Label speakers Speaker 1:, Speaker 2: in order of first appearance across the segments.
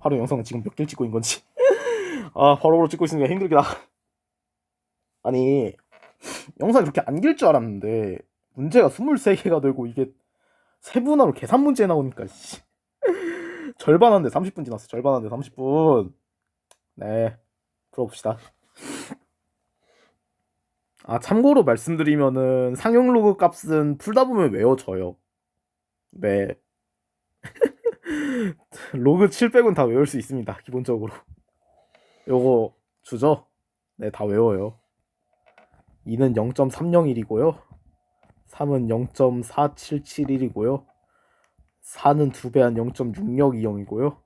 Speaker 1: 하루 영상 지금 몇 개를 찍고 있는 건지. 아, 바로바로 찍고 있으니까 힘들겠다. 아니, 영상이 그렇게 안 길 줄 알았는데, 문제가 23개가 되고, 이게 세분화로 계산 문제 나오니까, 씨. 절반 한데 30분 지났어. 절반 한데 30분. 네. 풀어봅시다. 아, 참고로 말씀드리면은, 상용 로그 값은 풀다 보면 외워져요. 네. 로그 7 빼곤 다 외울 수 있습니다. 기본적으로. 요거 주죠? 네, 다 외워요. 2는 0.301이고요. 3은 0.4771이고요. 4는 2배 한 0.6620이고요.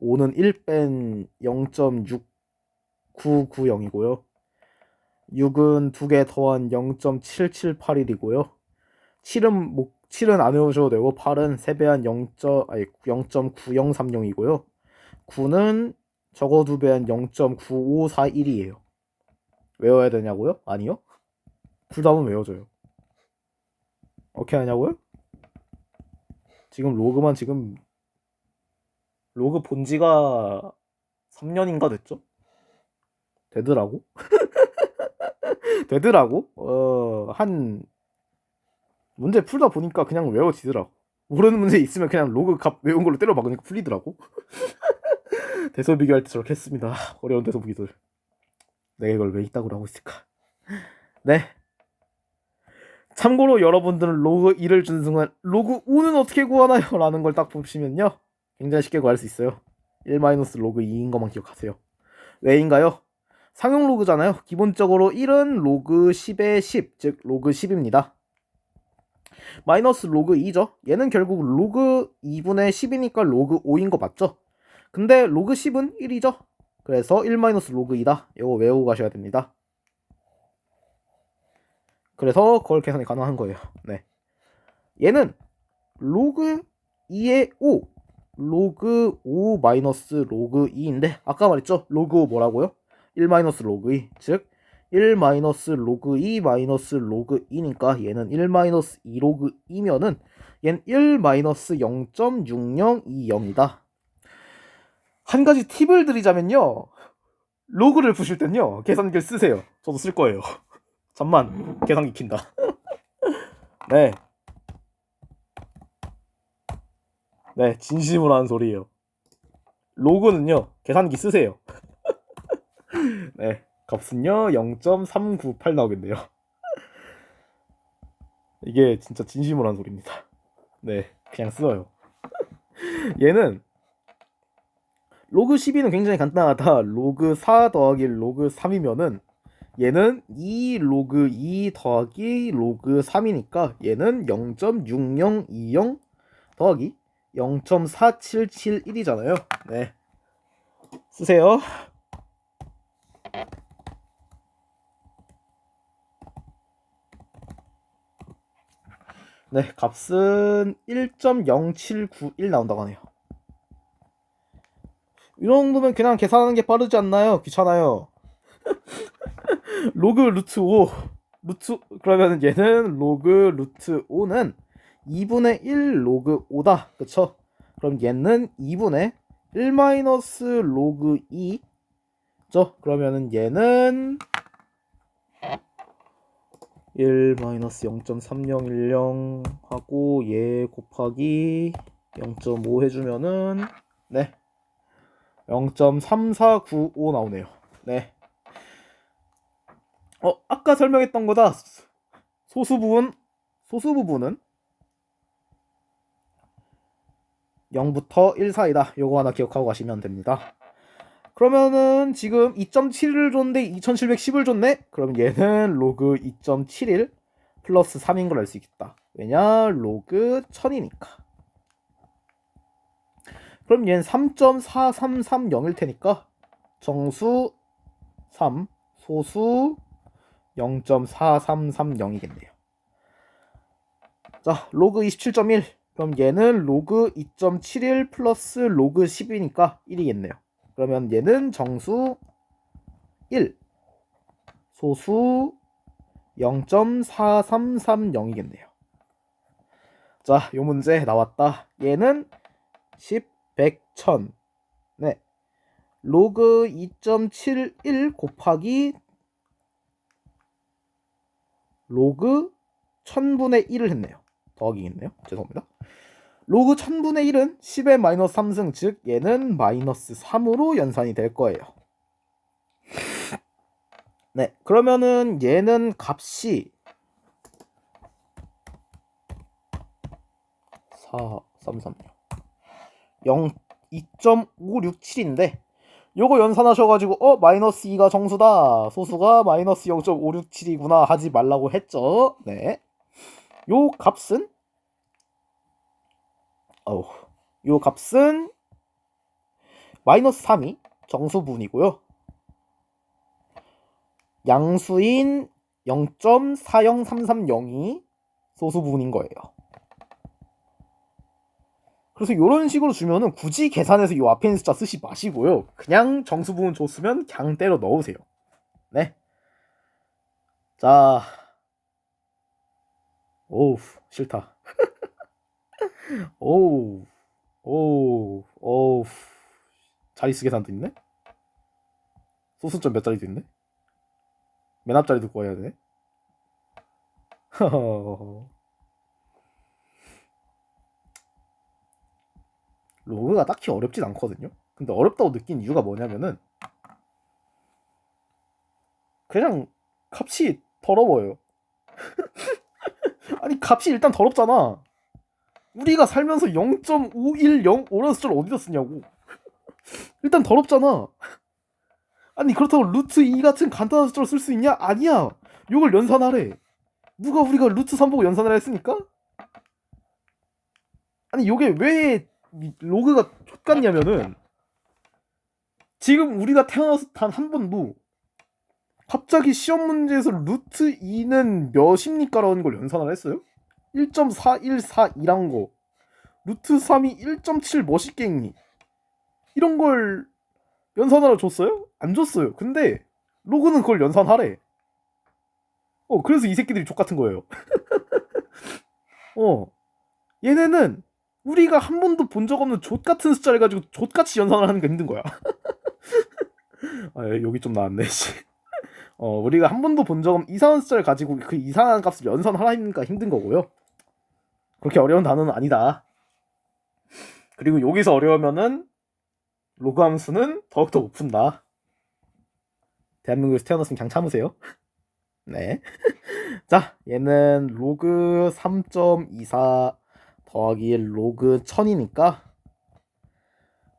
Speaker 1: 5는 1뺀 0.6990이고요. 6은 2개 더한 0.7781이고요. 7은 목 7은 안 외우셔도 되고 8은 3배 한 0. 아니 0.9030이고요. 9는 적어 2배한 0.9541이에요. 외워야 되냐고요? 아니요. 풀다보면 외워져요. 어떻게 하냐고요? 지금 로그만 지금 로그 본 지가 3년인가 됐죠? 되더라고? 되더라고? 어, 한 문제 풀다 보니까 그냥 외워지더라고. 모르는 문제 있으면 그냥 로그 값 외운 걸로 때려 박으니까 풀리더라고. 대소 비교할 때 저렇게 했습니다. 어려운 대소 비교들. 내가 이걸 왜 이따구로 하고 있을까? 네. 참고로 여러분들은 로그 2를 준승한 로그 5는 어떻게 구하나요? 라는 걸 딱 보시면요. 굉장히 쉽게 구할 수 있어요. 1 로그 2인 것만 기억하세요. 왜인가요? 상용 로그잖아요. 기본적으로 1은 로그 10의 10, 즉 로그 10입니다. 마이너스 로그 2죠. 얘는 결국 로그 2분의 10이니까 로그 5인 거 맞죠? 근데 로그 10은 1이죠. 그래서 1 마이너스 로그 2다. 이거 외우고 가셔야 됩니다. 그래서 그걸 계산이 가능한 거예요. 네. 얘는 로그 2의 5, 로그 5 마이너스 로그 2인데 아까 말했죠? 로그 5 뭐라고요? 1 마이너스 로그 2, 즉 1 마이너스 로그 2 마이너스 로그 2니까 얘는 1 마이너스 2 로그 2면은 얘는 1 마이너스 0.6020이다. 한 가지 팁을 드리자면요. 로그를 푸실 땐요. 계산기를 쓰세요. 저도 쓸 거예요. 잠만 계산기 킨다. 네. 네, 진심으로 하는 소리예요. 로그는요. 계산기 쓰세요. 네. 값은요 0.398 나오겠네요. 이게 진짜 진심으로 한 소리입니다. 네, 그냥 써요. 얘는 로그 12는 굉장히 간단하다. 로그 4 더하기 로그 3이면은 얘는 2 로그 2 더하기 로그 3이니까 얘는 0.6020 더하기 0.4771이잖아요. 네. 쓰세요. 네, 값은 1.0791 나온다고 하네요. 이 정도면 그냥 계산하는 게 빠르지 않나요? 귀찮아요. 로그 루트 5 루트 그러면 얘는 로그 루트 5는 2분의 1 로그 5다. 그쵸? 그럼 얘는 2분의 1 마이너스 로그 2죠? 그러면은 얘는 1 마이너스 0.3010 하고 얘 곱하기 0.5 해주면은 네 0.3495 나오네요. 네. 어 아까 설명했던 거다. 소수 부분 소수 부분은 0부터 1 사이다. 요거 하나 기억하고 가시면 됩니다. 그러면은 지금 2.7을 줬는데 2710을 줬네? 그럼 얘는 로그 2.71 플러스 3인 걸 알 수 있겠다. 왜냐? 로그 1000이니까. 그럼 얘는 3.4330일 테니까 정수 3, 소수 0.4330이겠네요. 자, 로그 27.1. 그럼 얘는 로그 2.71 플러스 로그 10이니까 1이겠네요. 그러면 얘는 정수 1, 소수 0.4330이겠네요. 자, 요 문제 나왔다. 얘는 10, 100, 1000 로그 2.71 곱하기 로그 1000분의 1을 했네요. 더하기겠네요. 죄송합니다. 로그 1000분의 1은 10의 마이너스 3승 즉 얘는 마이너스 3으로 연산이 될 거예요. 네, 그러면은 얘는 값이 4, 3, 3, 0, 2.567인데 요거 연산하셔가지고 어 마이너스 2가 정수다. 소수가 마이너스 0.567이구나 하지 말라고 했죠. 네요 값은 어우 요 값은 마이너스 3이 정수분이고요 양수인 0.40330이 소수분인 거예요 그래서 이런 식으로 주면은 굳이 계산해서 이 앞에 있는 숫자 쓰지 마시고요. 그냥 정수 부분 줬으면 그냥 때려 넣으세요. 네. 자. 오우, 싫다. 오우, 오우, 오우. 자리수 계산도 있네? 소수점 몇 자리도 있네? 맨 앞자리도 구해야? 허허허허. 로그가 딱히 어렵진 않거든요. 근데 어렵다고 느낀 이유가 뭐냐면은 그냥 값이 더러워요. 아니 값이 일단 더럽잖아. 우리가 살면서 0.5105라는 숫자를 어디다 쓰냐고. 일단 더럽잖아. 아니 그렇다고 루트 2 같은 간단한 숫자를 쓸 수 있냐? 아니야. 이걸 연산하래. 누가 우리가 루트 3 보고 연산을 했으니까? 아니 요게 왜 로그가 족같냐면은 지금 우리가 태어나서 단 한 번도 갑자기 시험 문제에서 루트 2는 몇입니까 라는 걸 연산을 했어요? 1.4142란 거 루트 3이 1.7 멋있겠니 이런 걸 연산하러 줬어요? 안 줬어요 근데 로그는 그걸 연산하래 어 그래서 이 새끼들이 족 같은 거예요 어 얘네는 우리가 한 번도 본 적 없는 족 같은 숫자를 가지고 족같이 연산을 하는 게 힘든 거야. 아, 여기 좀 나왔네. 어, 우리가 한 번도 본 적 없는 이상한 숫자를 가지고 그 이상한 값을 연산하니까 힘든 거고요. 그렇게 어려운 단어는 아니다. 그리고 여기서 어려우면은 로그 함수는 더욱더 못 푼다. 대한민국에서 태어났으면 그냥 참으세요. 네. 자, 얘는 로그 3.24 더하기 로그 1000이니까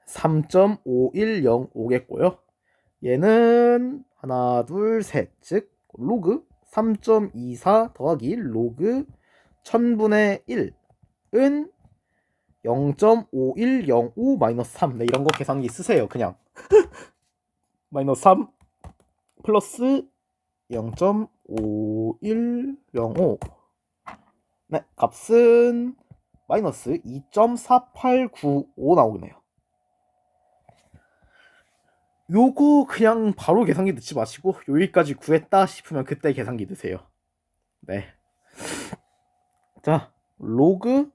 Speaker 1: 3.5105겠고요. 얘는 하나 둘 셋 즉 로그 3.24 더하기 로그 1000분의 1은 0.5105 마이너스 3 네, 이런 거 계산기 쓰세요 그냥 마이너스 3 플러스 0.5105 네 값은 마이너스 2.4895 나오네요. 요거 그냥 바로 계산기 넣지 마시고 여기까지 구했다 싶으면 그때 계산기 넣으세요. 네. 자, 로그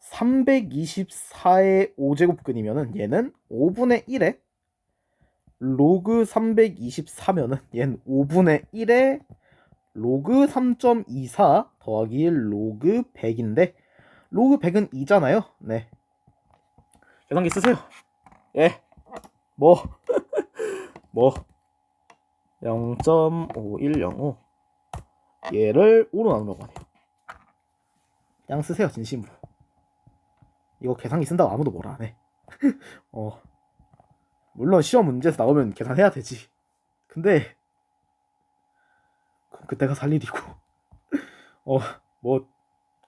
Speaker 1: 324의 5제곱근이면은 얘는 5분의 1에 로그 324면은 얘는 5분의 1에 로그 3.24 더하기 로그 100인데 로그 100은 2잖아요. 네. 계산기 쓰세요. 예. 뭐. 뭐. 0.5105 얘를 5로 나누려고 하네요. 그냥 쓰세요, 진심으로. 이거 계산기 쓴다고 아무도 뭐라 안 해. 어. 물론 시험 문제에서 나오면 계산해야 되지. 근데 그때가 살 일이고 어 뭐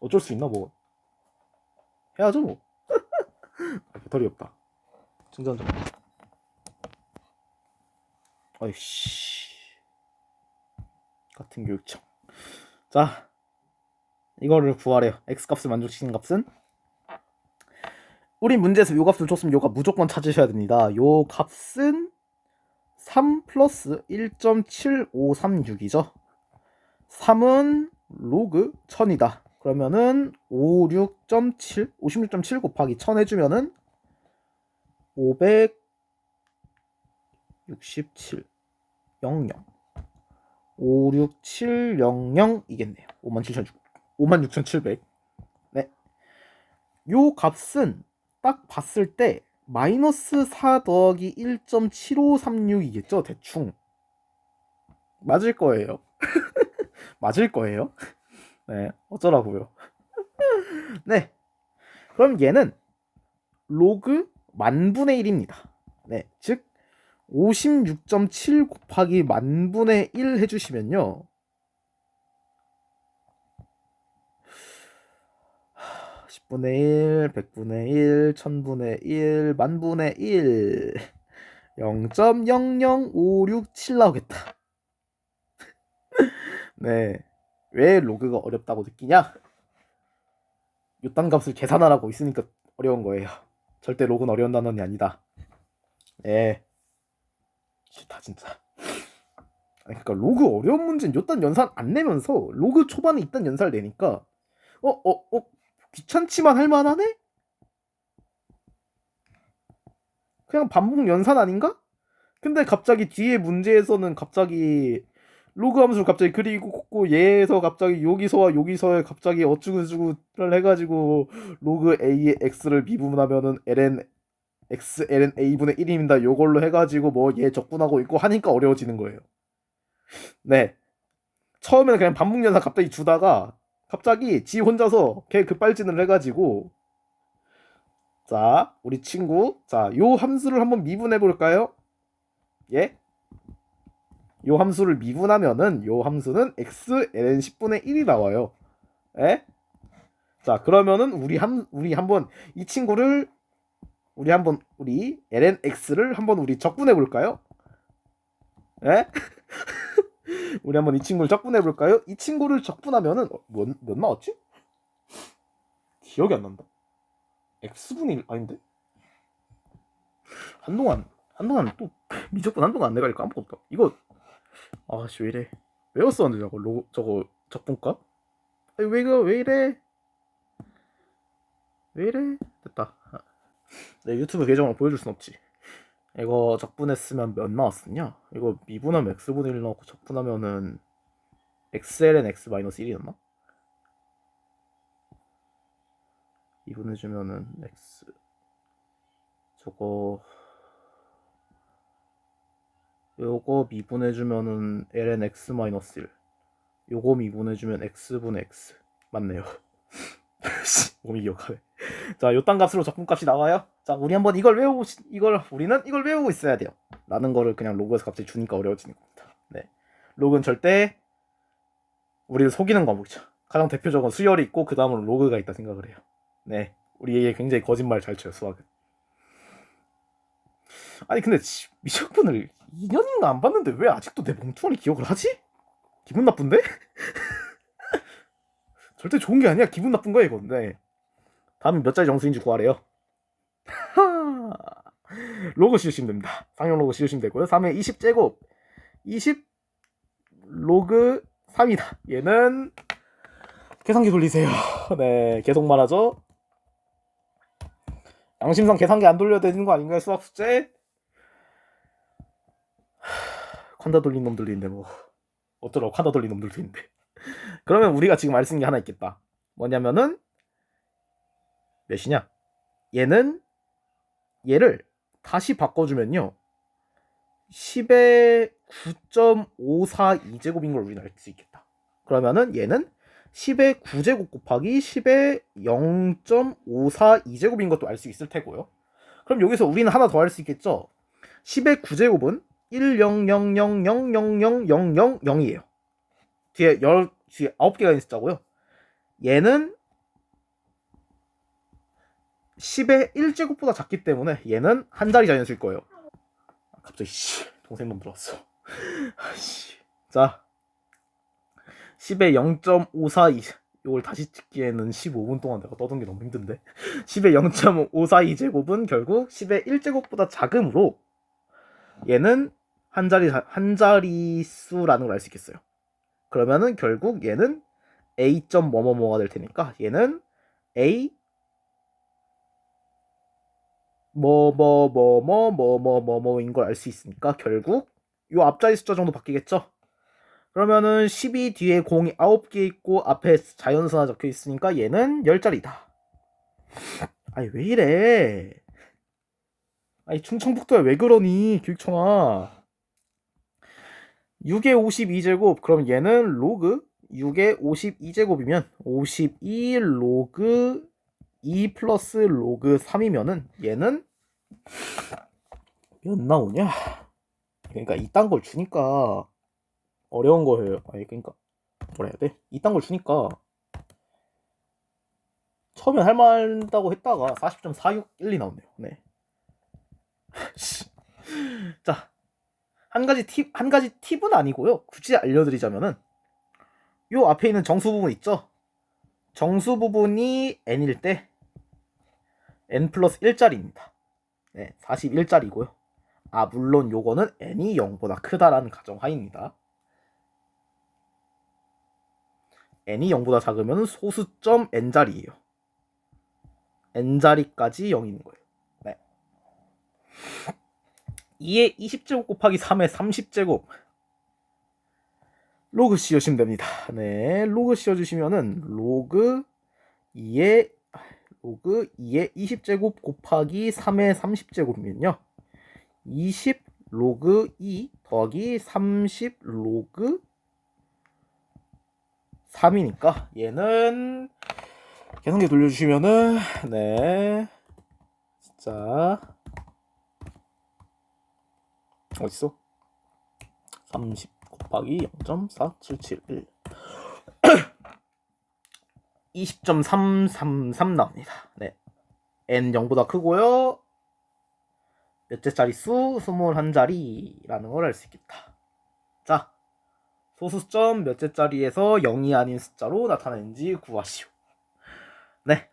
Speaker 1: 어쩔 수 있나 뭐 해야죠 뭐 아, 배터리 없다 충전 좀 아이씨 같은 교육청 자 이거를 구하래요. X값을 만족시키는 값은? 우리 문제에서 요 값을 줬으면 요값 무조건 찾으셔야 됩니다. 요 값은 3 플러스 1.7536이죠. 3은 로그 1000이다. 그러면은 56.7, 56.7 곱하기 1000 해주면은 500, 67 00 56700 이겠네요. 57,600 56,700. 네. 요 값은 딱 봤을 때 마이너스 4 더하기 1.7536이겠죠, 대충. 맞을 거예요. 맞을 거예요. 네, 어쩌라고요. 네. 그럼 얘는 로그 만분의 1입니다. 네, 즉56.7 곱하기 만분의 1 해주시면요. 하, 10분의 1, 100분의 1, 1000분의 1, 만분의 1 0.00567 나오겠다. 네. 왜 로그가 어렵다고 느끼냐? 요딴 값을 계산하라고 있으니까 어려운 거예요. 절대 로그는 어려운 단원이 아니다. 네. 싫다 진짜. 아니 그러니까 로그 어려운 문제는 요딴 연산 안 내면서 로그 초반에 있던 연산을 내니까 어 어 어 귀찮지만 할만하네? 그냥 반복 연산 아닌가? 근데 갑자기 뒤에 문제에서는 갑자기 로그 함수를 갑자기 그리고 얘에서 갑자기 여기서와 여기서에 갑자기 어쩌고저쩌고를 해가지고 로그 a의 x를 미분하면은 ln x ln a분의 1입니다. 요걸로 해가지고 뭐 얘 적분하고 있고 하니까 어려워지는 거예요. 네. 처음에는 그냥 반복연산 갑자기 주다가 갑자기 지 혼자서 걔 급발진을 해가지고 자 우리 친구 자요 함수를 한번 미분해 볼까요? 예? 요 함수를 미분하면은 요 함수는 x ln 10분의 1이 나와요. 예? 자 그러면은 우리 한 우리 한번 이 친구를 우리 한번 우리 ln x를 한번 우리 적분해 볼까요? 예? 우리 한번 이 친구를 적분해 볼까요? 이 친구를 적분하면은 어, 몇, 몇 나왔지? 기억이 안 난다. x분의 1 아닌데? 한동안 한동안 또 미적분 한동안 안 내가니까 아무것도 없다. 이거 아씨 왜 이래? 외웠었는데 저거 로 저거 적분값? 아니 왜 이거 왜 이래? 왜 이래? 됐다. 내 유튜브 계정을 보여줄 순 없지. 이거 적분했으면 몇 나왔었냐? 이거 미분하면 x분의 1 나왔고 적분하면은 xln x 마이너스 1이었나? 미분해주면은 x 저거 요거 미분해주면은 ln x 마이너스 1 요거 미분해주면 x분의 x 맞네요 몸이 기억하네 자 요딴 값으로 적분값이 나와요? 자 우리 한번 이걸 외우고 시- 이걸 우리는 이걸 외우고 있어야 돼요. 라는 거를 그냥 로그에서 갑자기 주니까 어려워지는 겁니다. 네. 로그는 절대 우리를 속이는 과목이죠. 가장 대표적인 수열이 있고 그 다음으로 로그가 있다 생각을 해요. 네. 우리 얘 굉장히 거짓말 잘 쳐요 수학은. 아니 근데 지- 미적분을 2년인가 안 봤는데 왜 아직도 내 멍청이 기억을 하지? 기분 나쁜데? 절대 좋은 게 아니야. 기분 나쁜 거야 이건. 네. 다음에 몇 자리 정수인지 구하래요. 로고 씌우시면 됩니다. 상용 로고 씌우시면 되고요. 3의 20제곱. 20 로그 3이다. 얘는 계산기 돌리세요. 네 계속 말하죠. 양심상 계산기 안 돌려야 되는 거 아닌가요 수학 숙제? 칸다 돌린 놈들도 있는데 뭐. 어쩌라고 칸다 돌린 놈들도 있는데. 그러면 우리가 지금 알 수 있는 게 하나 있겠다. 뭐냐면은 몇이냐? 얘는 얘를 다시 바꿔주면요. 10의 9.542제곱인 걸 우리는 알 수 있겠다. 그러면은 얘는 10의 9제곱 곱하기 10의 0.542제곱인 것도 알 수 있을 테고요. 그럼 여기서 우리는 하나 더알수 있겠죠? 10의 9제곱은 10000000000이에요. 뒤에 열 뒤에 9개가 있는 숫자고요. 얘는 10의 1제곱보다 작기 때문에 얘는 한 자리 자연수일 거예요. 아, 갑자기 씨 동생 놈 들어왔어. 씨. 자 10의 0.542 이걸 다시 찍기에는 15분 동안 내가 떠든 게 너무 힘든데 10의 0.542제곱은 결국 10의 1제곱보다 작으므로 얘는 한 자리 한 자리 수라는 걸 알 수 있겠어요. 그러면은 결국 얘는 a 점 뭐뭐뭐가 될 테니까 얘는 a 뭐 뭐 뭐 뭐 뭐 뭐 뭐 뭐인 걸 알 수 있으니까 결국 요 앞자리 숫자 정도 바뀌겠죠? 그러면은 12 뒤에 공이 9개 있고 앞에 자연수가 적혀 있으니까 얘는 10자리다. 아니 왜 이래? 아니 충청북도야 왜 그러니 교육청아? 6에 52제곱 그럼 얘는 로그 6에 52제곱이면 52 로그 2 플러스 로그 3이면은 얘는 몇 나오냐? 그러니까 이딴 걸 주니까 어려운 거예요. 아니 그러니까 뭐라 해야 돼? 이딴 걸 주니까 처음에 할 말다고 했다가 40.461이 나오네요. 네. 자, 한 가지 팁, 한 가지 팁은 아니고요. 굳이 알려드리자면은 요 앞에 있는 정수 부분 있죠? 정수 부분이 n일 때 n 플러스 1짜리입니다. 네, 41짜리고요. 아, 물론 요거는 n이 0보다 크다라는 가정하입니다. n이 0보다 작으면 소수점 n자리예요. n자리까지 0인 거예요. 네. 2에 20제곱 곱하기 3에 30제곱 로그 씌우시면 됩니다. 네, 로그 씌워주시면은 로그 2에 로그 2에 20제곱 곱하기 3에 30제곱이면요. 20 로그 2 더하기 30 로그 3이니까 얘는 계산기 돌려주시면은 네 진짜 어딨어? 30 곱하기 0.4771 20.333 나옵니다. 네. n 0보다 크고요. 몇째 자릿수? 21자리라는 걸 알 수 있겠다. 자, 소수점 몇째 자리에서 0이 아닌 숫자로 나타나는지 구하시오. 네.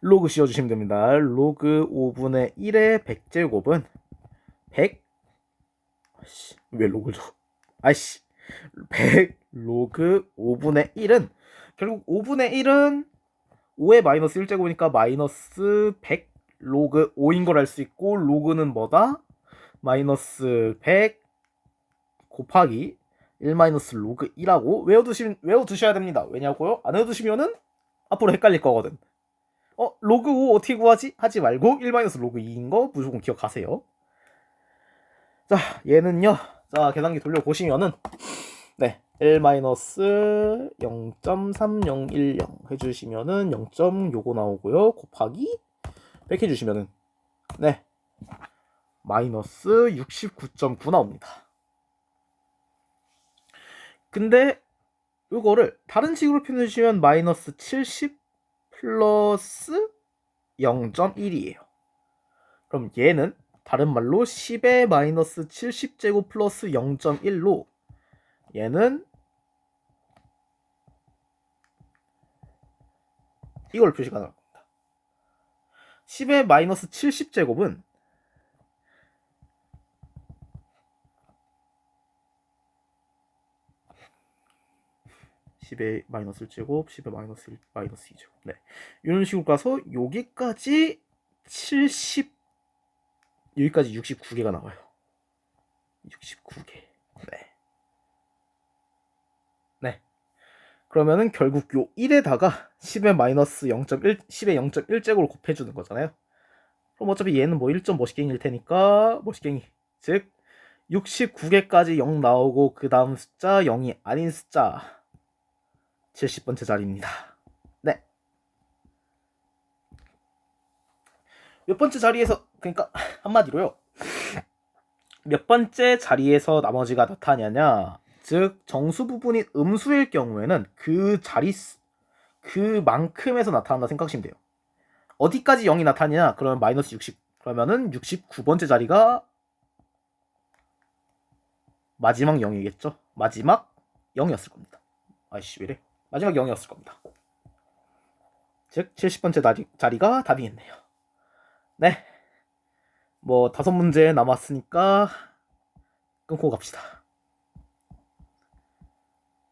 Speaker 1: 로그 씌워주시면 됩니다. 로그 5분의 1의 100제곱은 100 아이씨, 왜 로그를 줘? 아이씨 100 로그 5분의 1은 결국 5분의 1은 5의 마이너스 1제곱이니까 마이너스 100 로그 5인 걸 알 수 있고 로그는 뭐다? 마이너스 100 곱하기 1 마이너스 로그 2라고 외워두시, 외워두셔야 됩니다. 왜냐고요? 안 외워두시면은 앞으로 헷갈릴 거거든. 어, 로그 5 어떻게 구하지? 하지 말고 1 마이너스 로그 2인 거 무조건 기억하세요. 자, 얘는요. 자, 계산기 돌려 보시면은 네, 1 마이너스 0.3010 해주시면은 0. 요거 나오고요. 곱하기 100 해주시면은 네, 마이너스 69.9 나옵니다. 근데 이거를 다른 식으로 표현해 주시면 마이너스 70 플러스 0.1이에요. 그럼 얘는 다른 말로 10의 마이너스 70제곱 플러스 0.1로 얘는 이걸 표시가 나올 겁니다. 10의 마이너스 70제곱은 10의 마이너스 1제곱, 10의 마이너스 1, 마이너스 2제곱. 네. 이런 식으로 가서 여기까지 70 여기까지 69개가 나와요. 69개. 네. 네. 그러면은 결국 요 1에다가 10의 마이너스 0.1, 10의 0.1제곱을 곱해주는 거잖아요. 그럼 어차피 얘는 뭐 1점 머시갱이일 테니까 머시갱이. 즉 69개까지 0 나오고 그 다음 숫자 0이 아닌 숫자 70번째 자리입니다. 네. 몇 번째 자리에서 그러니까 한마디로요. 몇 번째 자리에서 나머지가 나타나냐? 즉 정수 부분이 음수일 경우에는 그 자리 수 그만큼에서 나타난다 생각하시면 돼요. 어디까지 0이 나타나냐? 그러면 마이너스 60 그러면은 69번째 자리가 마지막 0이겠죠? 마지막 0이었을 겁니다. 아이씨 왜래? 마지막 0이었을 겁니다. 즉 70번째 자리, 자리가 답이겠네요. 네. 뭐 다섯 문제 남았으니까 끊고 갑시다.